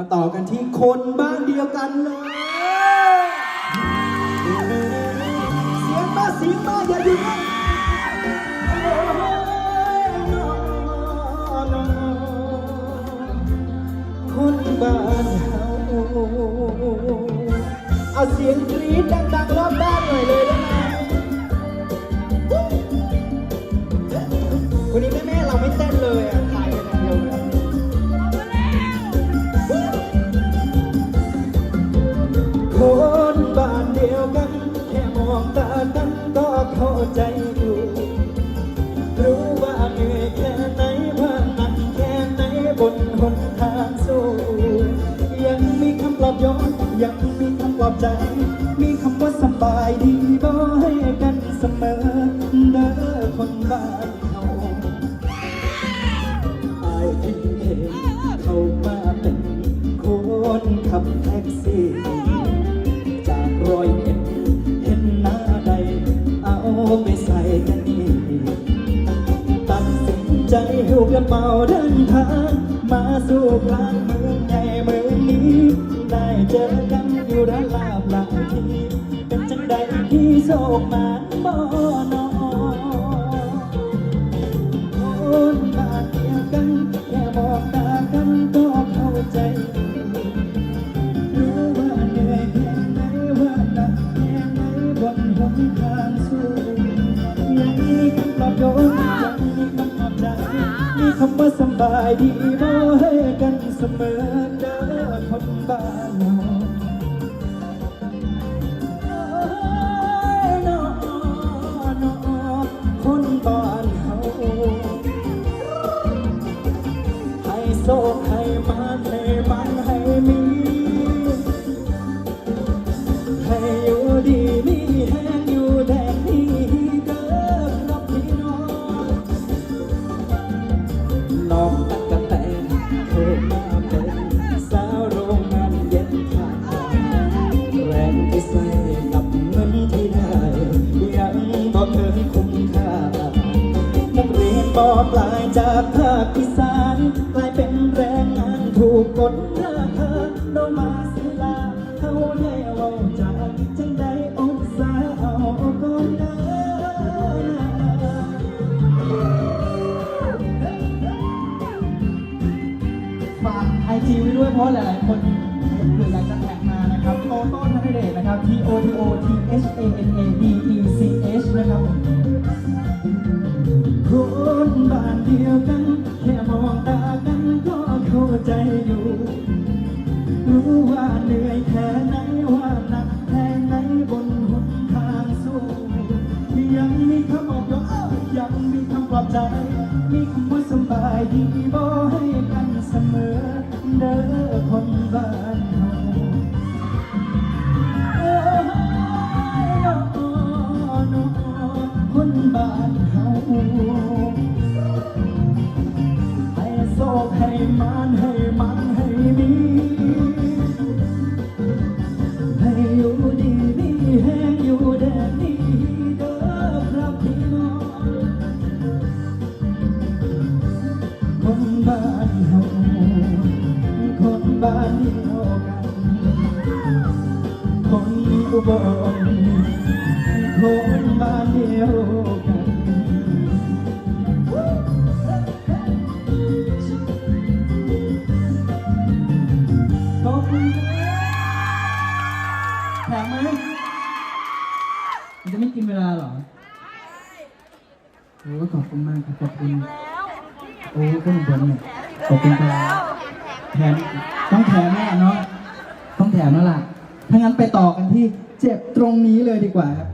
มาต่อกันที่คนบ้านเดียวกันเลยเสียงมาเสียงมาอย่าหยุดนะคนบ้านเฮาเอาเสียงกรี๊ดดัง คนบ้านเดียวกัน แค่มองตากันก็เข้าใจอยู่ รู้ว่าเหนื่อยแค่ไหนว่าหนักแค่ไหนบนหนทางสู้ยังมีคำปลอบโยนยังมีคำปลอบใจ มีคำว่าสบายดีบ่ให้ ไปใส่กันนี่ตัดสินใจหุบกระเป๋าเดินทาง มาสู่กลางเมืองใหญ่เมืองนี้ ได้เจอกันอยู่ด้านลาบหลายที เป็นจังใดที่โศกมานบ่ มีคำปลอบโยนยังมีคำปลอบใจมีคำว่าสบายดีบ่ให้กันเสมอเด้อคนบ้าน น้องตักกะแตนเคยมาเป็นสาวโรงงานเย็นขางแรงที่ใส่กับเงินที่ได้ยังบ่เคยคุ้มค่านักเรียนปอปลายจากภาคอีสานกลายเป็นแรงงานถูกกด ไอจีไว้ด้วยเพราะหลายๆ คนเผื่ออยากจะแท็กมานะครับโตโต้ธนเดชนะครับ T O T O T H A N A D E C H นะครับคนบ้านเดียวกัน แค่มองตากันก็เข้าใจอยู่ รู้ว่าเหนื่อยแค่ไหนว่าหนักแค่ไหนบนหนทางสู้ยังมีคำบอกยกเอ้ายังมีคำปลอบใจ มีคำว่าสบายดีบ่ บ้านเดียวกันคนอุบลคนบ้านเดียวกันขอบคุณแถมไหมมันจะไม่กินเวลาเหรอโอ้ขอบคุณมากครับขอบคุณ โอ้คนอุบลเนี่ยขอบคุณครับแถม ถ้างั้นไปต่อกันที่เจ็บตรงนี้เลยดีกว่าครับ